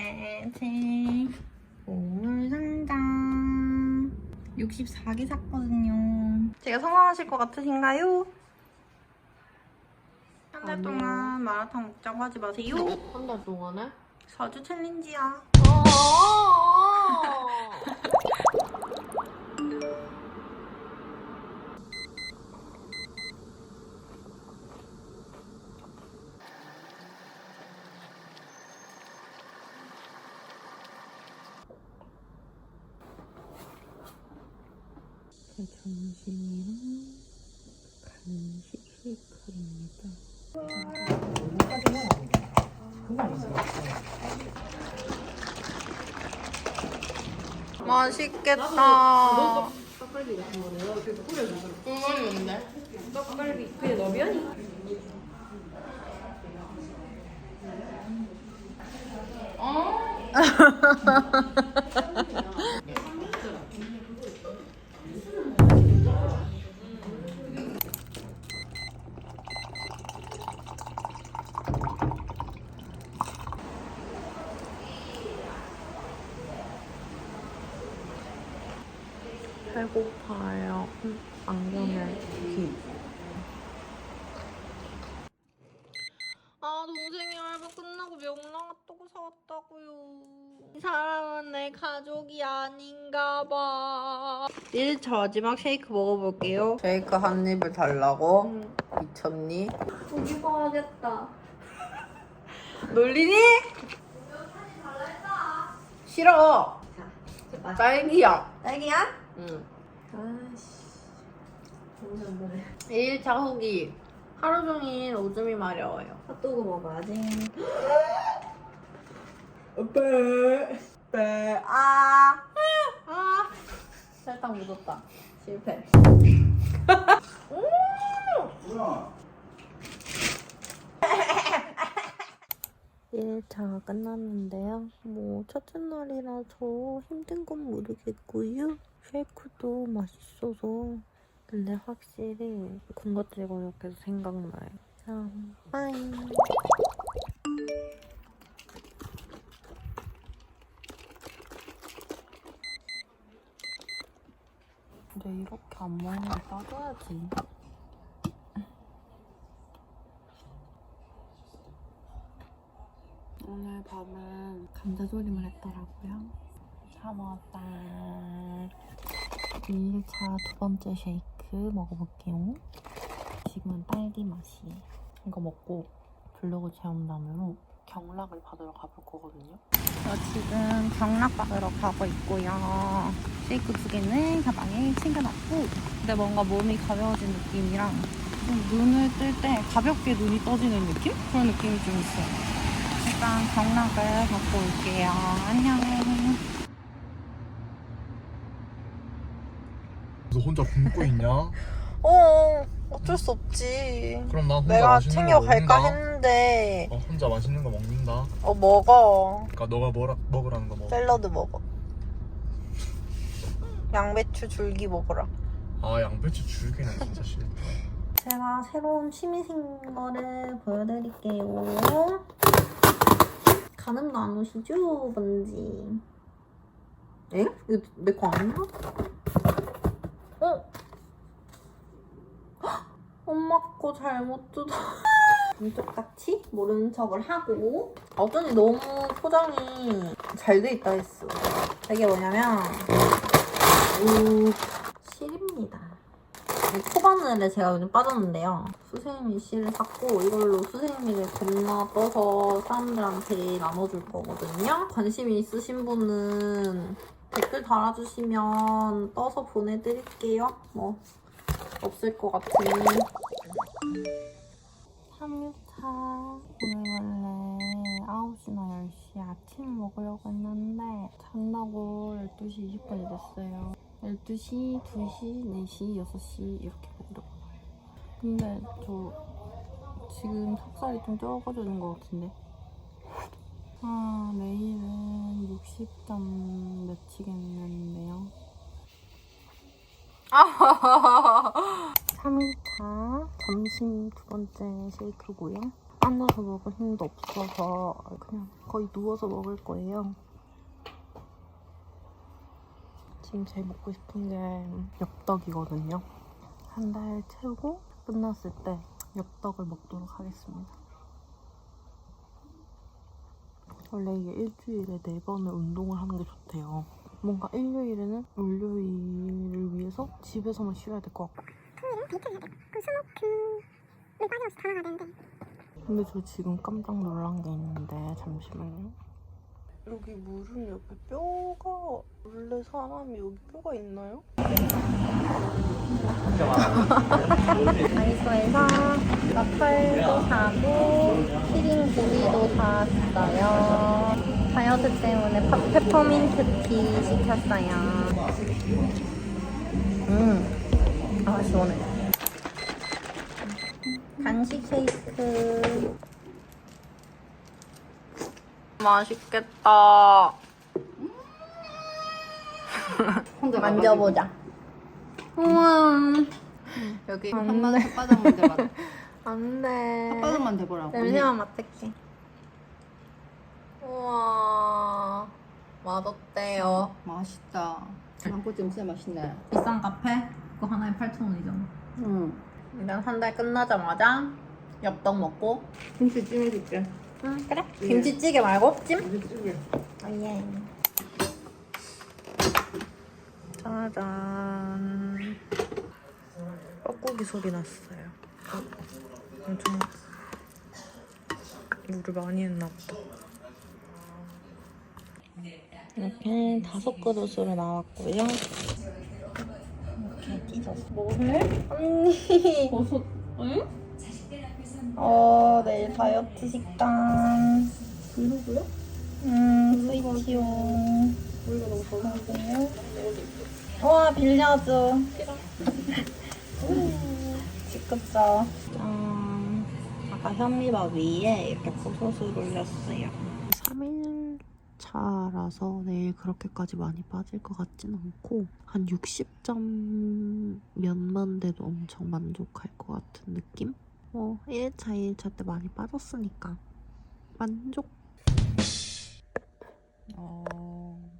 제 보물 상장 64개 샀거든요. 제가 성공하실 것 같으신가요? 한 달. 동안 마라탕 먹자고 하지 마세요. 한 달 동안에? 4주 챌린지야. 점심이랑 간식 쉐이크입니다. 맛있겠다. 떡갈비 같은 거래요. 그래서 뿌려주더라고. 국물이 뭔데? 떡갈비. 그게 너 면이? 배고파요. 안경을 귀. 아 동생이 알바 끝나고 명랑 핫도그 사왔다고요. 이 사람은 내 가족이 아닌가 봐. 1차 마지막 쉐이크 먹어볼게요. 쉐이크 한 입을 달라고? 미쳤니? 고기 봐야겠다. 놀리니? 싫어. 딸기야. 딸기야? 응. 아씨. 1차 후기. 하루 종일 오줌이 마려워요. 핫도그 먹어야지. 빼. 빼. 아. 아. 설탕 묻었다. 실패. 음! 1차가 끝났는데요. 뭐 첫째 날이라서 힘든 건 모르겠고요. 쉐이크도 맛있어서 근데 확실히 군것질 거역해서 생각나요. 자, 빠이. 근데 이렇게 안 먹는 거 따져야지. 오늘 밤은 감자조림을 했더라고요. 다 먹었다. 1차 두 번째 쉐이크 먹어볼게요. 지금은 딸기 맛이에요. 이거 먹고 블로그 체험단으로 경락을 받으러 가볼 거거든요. 저 지금 경락 받으러 가고 있고요. 쉐이크 두 개는 가방에 챙겨놨고, 근데 뭔가 몸이 가벼워진 느낌이랑 좀 눈을 뜰 때 가볍게 눈이 떠지는 느낌? 그런 느낌이 좀 있어요. 일단 경락을 받고 올게요. 안녕. 너 혼자 굶고 있냐? 어, 어쩔 수 없지. 그럼 나 혼자 내가 맛있는 챙겨갈까 먹는다. 했는데, 어, 혼자 맛있는 거 먹는다. 어, 먹어. 그러니까 너가 뭐라, 먹으라는 거 먹어. 샐러드 먹어. 양배추 줄기 먹어라. 아 양배추 줄기는 진짜 싫다. 제가 새로운 취미생활을 보여드릴게요. 가늠도 안 오시죠, 뭔지. 에? 이거 내 거 아니야? 어? 헉! 엄마 거 잘못 뜯어. 감쪽같이 모르는 척을 하고 어쩐지 너무 포장이 잘 돼 있다 했어. 이게 뭐냐면 오, 실입니다. 이 코바늘에 제가 요즘 빠졌는데요. 수세미 씨를 샀고 이걸로 수세미를 겁나 떠서 사람들한테 나눠줄 거거든요. 관심이 있으신 분은 댓글 달아주시면 떠서 보내드릴게요. 뭐 없을 것 같으니. 3일차 오늘 원래 9시나 10시에 아침 먹으려고 했는데 잔다고 12시 20분이 됐어요. 12시, 2시, 4시, 6시 이렇게 먹으려고. 근데 저 지금 턱살이 좀 적어지는 것 같은데 아 내일은 60점 몇 치겠는데요 3일차 점심 두 번째 쉐이크고요 앉아서 먹을 힘도 없어서 그냥 거의 누워서 먹을 거예요. 지금 제일 먹고 싶은 게 엽떡이거든요. 한 달 채우고 끝났을 때 엽떡을 먹도록 하겠습니다. 원래 이게 일주일에 네 번을 운동을 하는 게 좋대요. 뭔가 일요일에는 월요일을 위해서 집에서만 쉬어야 될 것 같고. 근데 저 지금 깜짝 놀란 게 있는데 잠시만요. 여기 무릎 옆에 뼈가 원래 사람이 여기 뼈가 있나요? 다이소에서 나팔도 사고 키링 고리도 사왔어요. 다이어트 때문에 파- 페퍼민트 티 시켰어요. 음, 아 시원해. 간식 케이크. 맛있겠다. 만져보자. 우와. 여기 한마디 혓바닥만 대봐. 안 돼. 혓바닥만 대보라고. 냄새만 맡을게. 우와. 맛없대요. 맛있다. 망고 진짜 맛있네. 비싼 카페? 그거 하나에 8,000원이잖아. 응. 일단 한 달 끝나자마자 엽떡 먹고. 김치 찜 해줄게. 응, 그래. 김치찌개 말고 찜? 김치찌개. 어, 예. 짜잔. 뻐꾸기 소리 났어요. 어, 엄청 물을 많이 했나 보다. 이렇게 다섯 그릇으로 나왔고요. 이렇게 찢어서. 뭐해? 언니. 버섯, 응? 어, 내일 다이어트 식단. 이러고요? 음, 스위치용. 우리가 너무 좋아. 와, 빌려줘. 시끄럽죠? 짠. 아까 현미밥 위에 이렇게 버섯을 올렸어요. 3일 차라서 내일 그렇게까지 많이 빠질 것 같진 않고 한 60점 몇만 돼도 엄청 만족할 것 같은 느낌? 뭐 1차, 2일차 때 많이 빠졌으니까 만족. 어.